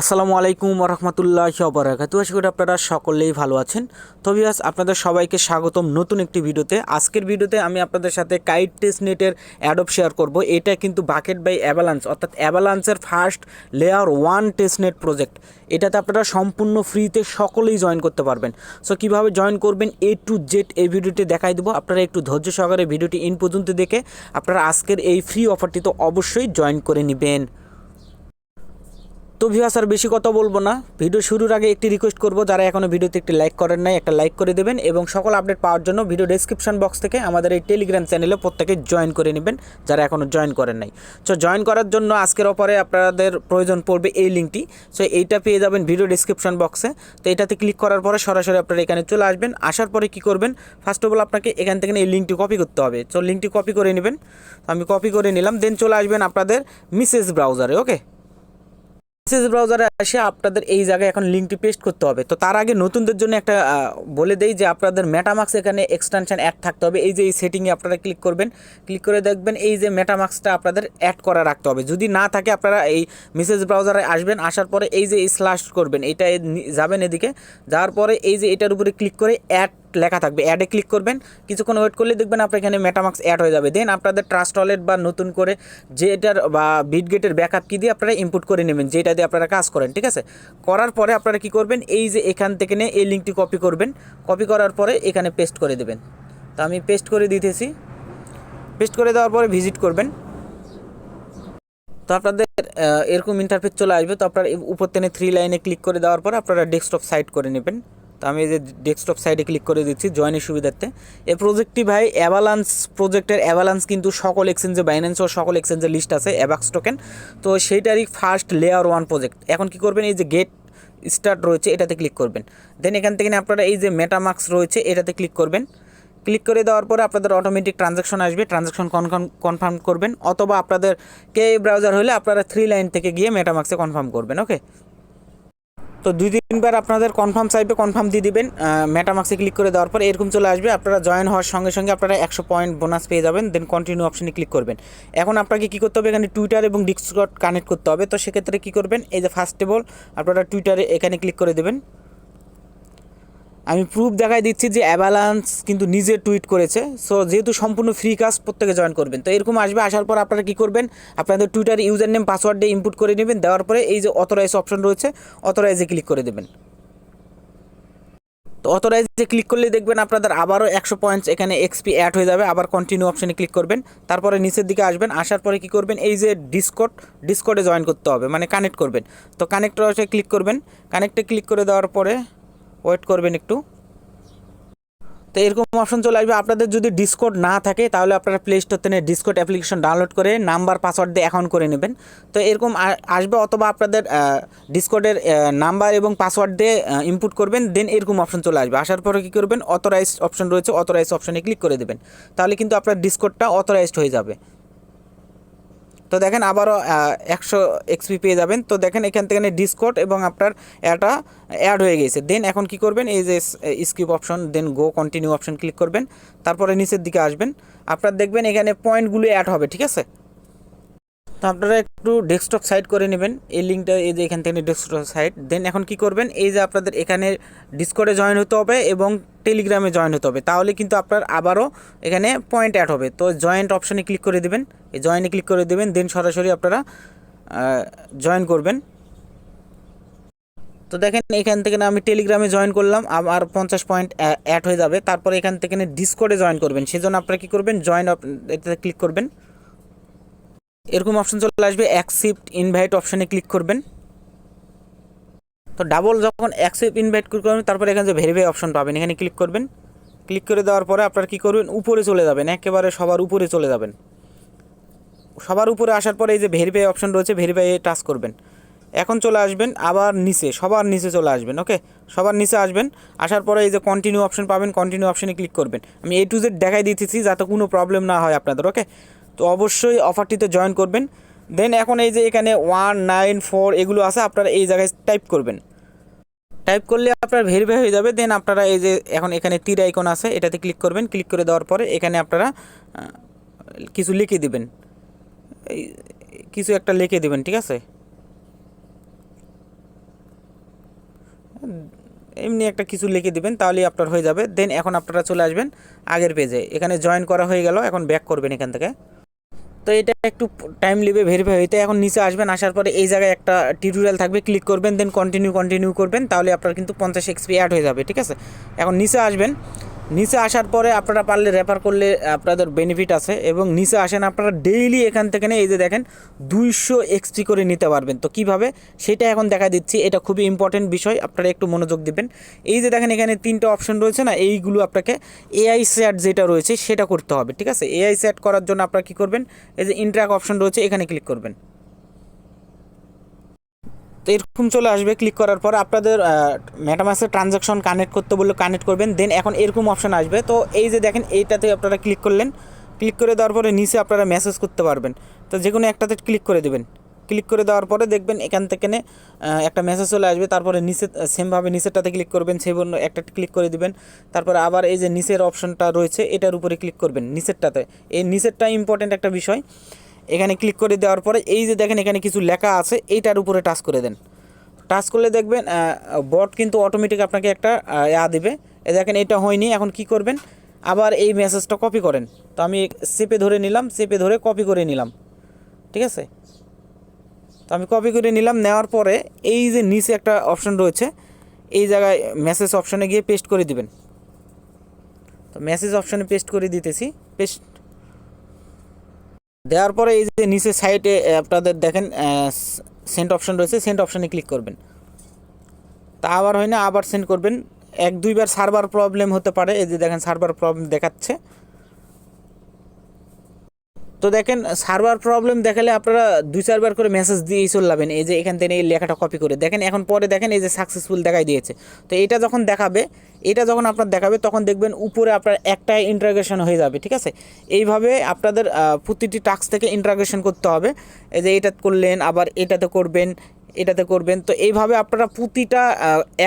আসসালামু আলাইকুম রহমতুল্লাহ বরাকাতু আশা করি আপনারা সকলেই ভালো আছেন। তো ভিউয়ার্স, আপনাদের সবাইকে স্বাগতম নতুন একটি ভিডিওতে। আজকের ভিডিওতে আমি আপনাদের সাথে কাইট টেস্ট নেটের অ্যাডপ শেয়ার করব। এটা কিন্তু বাকেট বাই অ্যাভালান্স অর্থাৎ অ্যাভালান্সের first layer one test net project এটাতে আপনারা সম্পূর্ণ ফ্রিতে সকলেই জয়েন করতে পারবেন। সো কীভাবে জয়েন করবেন এ টু জেড এই ভিডিওটি দেখাই দেবো। আপনারা একটু ধৈর্য সহকারে ভিডিওটি ইন পর্যন্ত দেখে আপনারা আজকের এই ফ্রি অফারটি তো অবশ্যই জয়েন করে নেবেন। তো ভিউয়ার্স আর বেশি কথা বলব না। ভিডিও শুরুর আগে একটি রিকোয়েস্ট করব, যারা এখনও ভিডিওতে একটি লাইক করেন নাই, একটা লাইক করে দেবেন এবং সকল আপডেট পাওয়ার জন্য ভিডিও ডেসক্রিপশন বক্স থেকে আমাদের এই টেলিগ্রাম চ্যানেলে প্রত্যেকে জয়েন করে নেবেন, যারা এখনও জয়েন করেন নাই। সো জয়েন করার জন্য আজকের অপরে আপনাদের প্রয়োজন পড়বে এই লিঙ্কটি সো এইটা পেয়ে যাবেন ভিডিও ডেসক্রিপশন বক্সে তো এটাতে ক্লিক করার পরে সরাসরি আপনারা এখানে চলে আসবেন। আসার পরে কি করবেন? ফার্স্ট অফ অল আপনাকে এখান থেকে এই লিঙ্কটি কপি করতে হবে। সো লিঙ্কটি কপি করে নেবেন। আমি কপি করে নিলাম দেন চলে আসবেন আপনাদের মিসেস ব্রাউজারে ওকে মেসেজ ব্রাউজারে এসে আপনাদের এই জায়গায় এখন লিঙ্কটি পেস্ট করতে হবে। তো তার আগে নতুনদের জন্য একটা বলে দেই যে আপনাদের মেটামাক্স এখানে এক্সটেনশন অ্যাড থাকতে হবে। এই যে এই সেটিংয়ে আপনারা ক্লিক করবেন ক্লিক করে দেখবেন এই যে মেটামাক্সটা আপনাদের অ্যাড করা রাখতে হবে। যদি না থাকে আপনারা এই মেসেজ ব্রাউজারে আসবেন, আসার পরে এই যে স্ল্যাশ করবেন, এটা যাবেন এদিকে। যাওয়ার পরে এই যে এটার উপরে ক্লিক করে অ্যাড লেখা থাকবে। অ্যাডে ক্লিক করবেন। কিছুক্ষণ ওয়েট করলে দেখবেন আপনার এখানে মেটামাক্স অ্যাড হয়ে যাবে। দেন আপনাদের ট্রাস্ট ওয়ালেট বা নতুন করে যে এটার বা বিটগেটের ব্যাকআপ কি দিয়ে আপনারা ইনপুট করে নেবেন, যেটা দিয়ে আপনারা কাজ করেন, ঠিক আছে? করার পরে আপনারা কি করবেন? এই যে এখান থেকে নিয়ে এই লিঙ্কটি কপি করবেন। কপি করার পরে এখানে পেস্ট করে দেবেন। তো আমি পেস্ট করে দিতেছি। পেস্ট করে দেওয়ার পরে ভিজিট করবেন। তো আপনাদের এরকম ইন্টারফেস চলে আসবে। তো আপনারা উপর থেকে থ্রি লাইনে ক্লিক করে দেওয়ার পর আপনারা ডেস্কটপ সাইট করে নেবেন। তো আমি এই যে ডেস্কটপ সাইডে ক্লিক করে দিচ্ছি জয়েনের সুবিধার্থে। এই প্রজেক্টটি ভাই অ্যাভালান্স প্রজেক্টের অ্যাভালান্স কিন্তু সকল এক্সচেঞ্জে বাইন্যান্স ও সকল এক্সচেঞ্জের লিস্ট আছে অ্যাবাক্স টোকেন তো সেইটারই ফার্স্ট লেয়ার ওয়ান প্রজেক্ট এখন কি করবেন, এই যে গেট স্টার্ট রয়েছে, এটাতে ক্লিক করবেন। দেন এখান থেকে আপনারা এই যে মেটামার্কস রয়েছে, এটাতে ক্লিক করবেন। ক্লিক করে দেওয়ার পরে আপনাদের অটোমেটিক ট্রানজাকশন আসবে ট্রানজাকশন কনফার্ম কনফার্ম করবেন। অথবা আপনাদের কে ব্রাউজার হলে আপনারা থ্রি লাইন থেকে গিয়ে মেটামাক্সে কনফার্ম করবেন ওকে তো দুই তিনবার আপনাদের কনফার্ম চাইবে কনফার্ম দিয়ে দিবেন মেটামাক্সে ক্লিক করে দেওয়ার পর এরকম চলে আসবে, আপনারা জয়েন হওয়ার সঙ্গে সঙ্গে আপনারা একশো পয়েন্ট বোনাস পেয়ে যাবেন দেন কন্টিনিউ অপশনে ক্লিক করবেন। এখন আপনাকে কী করতে হবে? এখানে টুইটার এবং ডিসকট কানেক্ট করতে হবে, তো সেক্ষেত্রে কী করবেন? এই যে ফার্স্ট অল আপনারা টুইটারে এখানে ক্লিক করে দেবেন। আমি প্রুফ দেখাই দিচ্ছি যে অ্যাভালান্স কিন্তু নিজে টুইট করেছে। সো যেহেতু সম্পূর্ণ ফ্রি কাজ প্রত্যেকে জয়েন করবেন। তো এরকম আসবে, আসার পর আপনারা কী করবেন? আপনাদের টুইটার ইউজার নেম পাসওয়ার্ড দিয়ে ইনপুট করে নেবেন। দেওয়ার পরে এই যে অথরাইজ অপশন রয়েছে অথরাইজে ক্লিক করে দেবেন। তো অথরাইজে ক্লিক করলে দেখবেন আপনাদের আবারও একশো পয়েন্টস এখানে এক্সপি অ্যাড হয়ে যাবে। আবার কন্টিনিউ অপশনে ক্লিক করবেন। তারপরে নিচের দিকে আসবেন। আসার পরে কি করবেন? এই যে ডিসকোড ডিসকোডে জয়েন করতে হবে মানে কানেক্ট করবেন। তো কানেক্টরে ক্লিক করবেন। কানেক্টে ক্লিক করে দেওয়ার পরে ওয়েট করবেন একটু। তো এরকম অপশন চলে আসবে। আপনাদের যদি ডিসকোড না থাকে, তাহলে আপনারা প্লে স্টোর থেকে ডিসকোড অ্যাপ্লিকেশন ডাউনলোড করে নাম্বার পাসওয়ার্ড দিয়ে অ্যাকাউন্ট করে নেবেন। তো এরকম আসবে অথবা আপনাদের ডিসকোডের নাম্বার এবং পাসওয়ার্ড দিয়ে ইনপুট করবেন দেন এরকম অপশন চলে আসবে। আসার পরে কী করবেন? অথরাইজ অপশন রয়েছে অথরাইজ অপশনে ক্লিক করে দেবেন। তাহলে কিন্তু আপনার ডিসকোডটা অথরাইজড হয়ে যাবে। তো দেখেন আবারও একশো এক্সপি পেয়ে যাবেন। তো দেখেন এখান থেকে ডিসকোড এবং আপনার এটা অ্যাড হয়ে গেছে। দেন এখন কি করবেন? এই যে স্কিপ অপশন দেন গো কন্টিনিউ অপশন ক্লিক করবেন। তারপরে নিচের দিকে আসবেন। আপনার দেখবেন এখানে পয়েন্টগুলো অ্যাড হবে, ঠিক আছে? তো আপনারা একটু ডেস্কটপ সাইড করে নেবেন। এই লিঙ্কটা এই যে এখান থেকে ডেস্কটপ সাইট দেন এখন কি করবেন? এই যে আপনাদের এখানে ডিসকোডে জয়েন হতে হবে এবং টেলিগ্রামে জয়েন হতে হবে। তাহলে কিন্তু আপনার আবারও এখানে পয়েন্ট অ্যাড হবে। তো জয়েন্ট অপশনে ক্লিক করে দেবেন। এই জয়েনে ক্লিক করে দেবেন। দেন সরাসরি আপনারা জয়েন করবেন। তো দেখেন এখান থেকে না আমি টেলিগ্রামে জয়েন করলাম। আমার পঞ্চাশ পয়েন্ট অ্যাড হয়ে যাবে। তারপরে এখান থেকে ডিসকোডে জয়েন করবেন। সেজন্য আপনারা কী করবেন? জয়েন এটাতে ক্লিক করবেন। এরকম অপশন চলে আসবে অ্যাকসেপ্ট ইনভাইট অপশনে ক্লিক করবেন। তো ডাবল যখন অ্যাকসেপ্ট ইনভাইট ক্লিক করবেন, তারপরে এখানে যে ভেরিফাই অপশন পাবেন, এখানে ক্লিক করবেন। ক্লিক করে দেওয়ার পরে আপনারা কী করবেন? উপরে চলে যাবেন, একেবারে সবার উপরে চলে যাবেন। সবার উপরে আসার পরে এই যে ভেরিফাই অপশন রয়েছে ভেরিফাই টাচ করবেন। এখন চলে আসবেন আবার নিচে, সবার নিচে চলে আসবেন ওকে সবার নিচে আসবেন, আসার পরে এই যে কন্টিনিউ অপশন পাবেন কন্টিনিউ অপশনে ক্লিক করবেন। আমি এ টু জেড দেখাই দিতেছি যাতে কোনো প্রবলেম না হয় আপনাদের ওকে তো অবশ্যই অফারটিতে জয়েন করবেন। দেন এখন এই যে এখানে ওয়ান নাইন ফোর এগুলো আছে, আপনারা এই জায়গায় টাইপ করবেন। টাইপ করলে আপনার ভেরিফাই হয়ে যাবে। দেন আপনারা এই যে এখন এখানে তীর আইকন আছে, এটাতে ক্লিক করবেন। ক্লিক করে দেওয়ার পরে এখানে আপনারা কিছু লিখে দিবেন। কিছু একটা লিখে দিবেন, ঠিক আছে? এমনি একটা কিছু লিখে দিবেন, তাহলেই আপনার হয়ে যাবে। দেন এখন আপনারা চলে আসবেন আগের পেজে এখানে জয়েন করা হয়ে গেল, এখন ব্যাক করবেন এখান থেকে। তো এটা একটু টাইম নেবে ভেরিফাই হইতে এখন নিচে আসবেন, আসার পরে এই জায়গায় একটা টিউটোরিয়াল থাকবে ক্লিক করবেন দেন কন্টিনিউ কন্টিনিউ করবেন, তাহলে আপনার কিন্তু পঞ্চাশ এক্সপি অ্যাড হয়ে যাবে, ঠিক আছে? এখন নিচে আসবেন নিচে আসার পরে আপনারা পারলে রেফার করলে আপনাদের বেনিফিট আছে এবং নিচে আসেন আপনারা ডেইলি এখান থেকে এই যে দেখেন দুইশো এক্সপি করে নিতে পারবেন। তো কীভাবে? সেটা এখন দেখা দিচ্ছি। এটা খুবই ইম্পর্টেন্ট বিষয়। আপনারা একটু মনোযোগ দিবেন। এই যে দেখেন এখানে তিনটা অপশন রয়েছে না? এইগুলো আপনাকে এআই সেট যেটা রয়েছে সেটা করতে হবে। ঠিক আছে? এআই সেট করার জন্য আপনারা কী করবেন? এই যে ইন্ট্রাক অপশন রয়েছে, এখানে ক্লিক করবেন। তো এরকম চলে আসবে ক্লিক করার পর আপনাদের মেটামাসে ট্রানজাকশন কানেক্ট করতে বললে কানেক্ট করবেন দেন এখন এরকম অপশন আসবে। তো এই যে দেখেন, এইটাতে আপনারা ক্লিক করলেন। ক্লিক করে দেওয়ার পরে নিচে আপনারা মেসেজ করতে পারবেন। তো যে কোনো একটাতে ক্লিক করে দেবেন। ক্লিক করে দেওয়ার পরে দেখবেন এখান থেকে একটা মেসেজ চলে আসবে। তারপরে নিচে সেমভাবে নিচেরটাতে ক্লিক করবেন, সেই জন্য একটা ক্লিক করে দিবেন। তারপরে আবার এই যে নিচের অপশনটা রয়েছে, এটার উপরে ক্লিক করবেন, নিচেরটাতে। এই নিচেরটা ইম্পর্টেন্ট একটা বিষয়। এখানে ক্লিক করে দেওয়ার পরে এই যে দেখেন এখানে কিছু লেখা আছে, এইটার উপরে টাচ করে দেন। টাচ করলে দেখবেন বট কিন্তু অটোমেটিক আপনাকে একটা ইয়া দেবে। এ দেখেন এটা হয়নি, এখন কি করবেন? আবার এই মেসেজটা কপি করেন। তো আমি চেপে ধরে নিলাম চেপে ধরে কপি করে নিলাম। ঠিক আছে? তো আমি কপি করে নিলাম, নেওয়ার পরে এই যে নিচে একটা অপশন রয়েছে, এই জায়গায় মেসেজ অপশনে গিয়ে পেস্ট করে দিবেন। তো মেসেজ অপশনে পেস্ট করে দিতেছি পেস্ট দেওয়ার পরে এই যে নিচে সাইডে আপনাদের দেখেন সেন্ট অপশন রয়েছে সেন্ট অপশানে ক্লিক করবেন। তা আবার হয় না, আবার সেন্ড করবেন। এক, দুইবার সার্ভার প্রবলেম হতে পারে, এই যে দেখেন সার্ভার প্রবলেম দেখাচ্ছে। তো দেখেন সার্ভার প্রবলেম দেখালে আপনারা দুই, চারবার করে মেসেজ দিয়েই চললাবেন, এই যে এখান থেকে এই লেখাটা কপি করে। দেখেন, এখন পরে দেখেন এই যে সাকসেসফুল দেখাই দিয়েছে। তো এটা যখন দেখাবে, এটা যখন আপনার দেখাবে, তখন দেখবেন উপরে আপনার একটাই ইন্টারগ্রেশন হয়ে যাবে, ঠিক আছে? এইভাবে আপনাদের প্রতিটি টাস্ক থেকে ইন্টারগ্রেশন করতে হবে। এই যে এটা করলেন, আবার এটাতে করবেন এটাতে করবেন। তো এইভাবে আপনারা প্রতিটা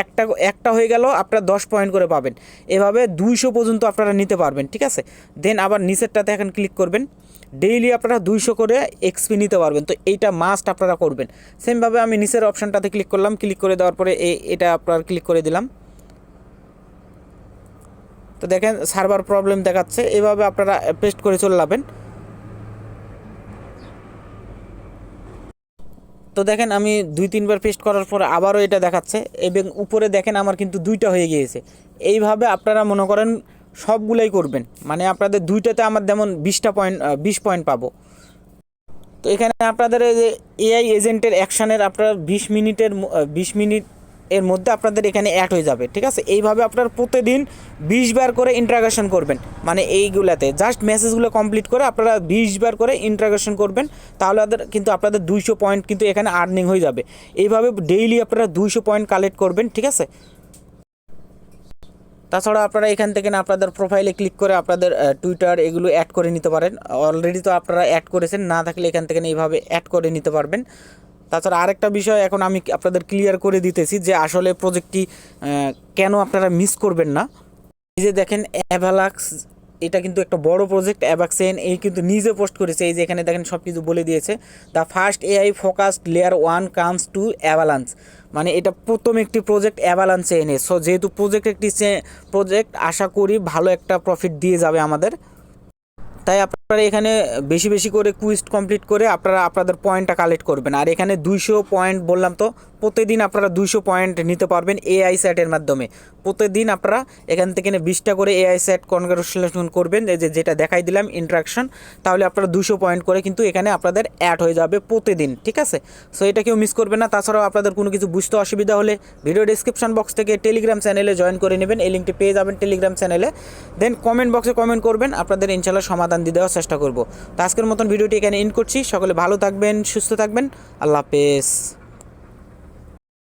একটা একটা হয়ে গেল, আপনারা দশ পয়েন্ট করে পাবেন। এভাবে দুইশো পর্যন্ত আপনারা নিতে পারবেন, ঠিক আছে? দেন আবার নিচেরটাতে এখন ক্লিক করবেন। ডেইলি আপনারা দুইশো করে এক্সপি নিতে পারবেন। তো এইটা মাস্ট আপনারা করবেন। সেমভাবে আমি নিচের অপশানটাতে ক্লিক করলাম। ক্লিক করে দেওয়ার পরে এটা আপনার ক্লিক করে দিলাম। তো দেখেন সার্ভার প্রবলেম দেখাচ্ছে। এভাবে আপনারা পেস্ট করে চলে যাবেন। তো দেখেন আমি দুই, তিনবার পেস্ট করার পর আবারও এটা দেখাচ্ছে এবং উপরে দেখেন আমার কিন্তু দুইটা হয়ে গিয়েছে। এইভাবে আপনারা মনে করেন সবগুলাই করবেন। মানে আপনাদের দুইটাতে আমার যেমন বিশটা পয়েন্ট বিশ পয়েন্ট পাবো। তো এখানে আপনাদের যে এআই এজেন্টের অ্যাকশানের আপনারা বিশ মিনিটের বিশ মিনিট এর মধ্যে আপনাদের এখানে অ্যাড হয়ে যাবে, ঠিক আছে? এইভাবে আপনার প্রতিদিন বিশ বার করে ইন্টারাগেশন করবেন মানে এইগুলাতে। জাস্ট মেসেজগুলো কমপ্লিট করে আপনারা বিশ বার করে ইন্টারাগেশন করবেন, তাহলে কিন্তু আপনাদের দুইশো পয়েন্ট কিন্তু এখানে আর্নিং হয়ে যাবে। এইভাবে ডেইলি আপনারা দুইশো পয়েন্ট কালেক্ট করবেন, ঠিক আছে? তাছাড়া আপনারা এখান থেকে না আপনাদের প্রোফাইলে ক্লিক করে আপনাদের টুইটার এগুলো অ্যাড করে নিতে পারেন। অলরেডি তো আপনারা অ্যাড করেছেন, না থাকলে এখান থেকে এইভাবে অ্যাড করে নিতে পারবেন। তাছাড়া আরেকটা বিষয় এখন আমি আপনাদের ক্লিয়ার করে দিতেছি যে আসলে প্রজেক্টটি কেন আপনারা মিস করবেন না। এই যে দেখেন অ্যাভালাক্স এটা কিন্তু একটা বড় প্রজেক্ট অ্যাভাক্সেন এই কিন্তু নিজে পোস্ট করেছে। এই যে এখানে দেখেন সব কিছু বলে দিয়েছে। The first AI focused layer one comes to Avalanche মানে এটা প্রথম একটি প্রজেক্ট অ্যাভালান্সে এনে সো যেহেতু প্রজেক্ট একটি প্রজেক্ট আশা করি ভালো একটা প্রফিট দিয়ে যাবে আমাদের। তাই আপনারা এখানে বেশি বেশি করে কুইস্ট কমপ্লিট করে আপনারা আপনাদের পয়েন্টটা কালেক্ট করবেন। আর এখানে দুইশো পয়েন্ট বললাম তো প্রতিদিন আপনারা দুইশো পয়েন্ট নিতে পারবেন এআই সেটের মাধ্যমে। প্রতিদিন আপনারা এখান থেকে বিশটা করে এআই সেট কনগ্রাচুলেশন করবেন যে যেটা দেখাই দিলাম ইন্ট্রাকশন তাহলে আপনারা দুশো পয়েন্ট করে কিন্তু এখানে আপনাদের অ্যাড হয়ে যাবে প্রতিদিন, ঠিক আছে? সো এটা কেউ মিস করবেন না, তাছাড়াও আপনাদের কোনো কিছু বুঝতে অসুবিধা হলে ভিডিও ডিসক্রিপশন বক্স থেকে টেলিগ্রাম চ্যানেলে জয়েন করে নেবেন, এই লিঙ্কটি পেয়ে যাবেন টেলিগ্রাম চ্যানেলে দেন কমেন্ট বক্সে কমেন্ট করবেন, আপনাদের ইনশাল্লাহ সমাধান দিয়ে দেওয়ার চেষ্টা করব। তো আজকের মতন ভিডিওটি এখানে ইন করছি, সকলে ভালো থাকবেন, সুস্থ থাকবেন, আল্লাহ হাফেজ।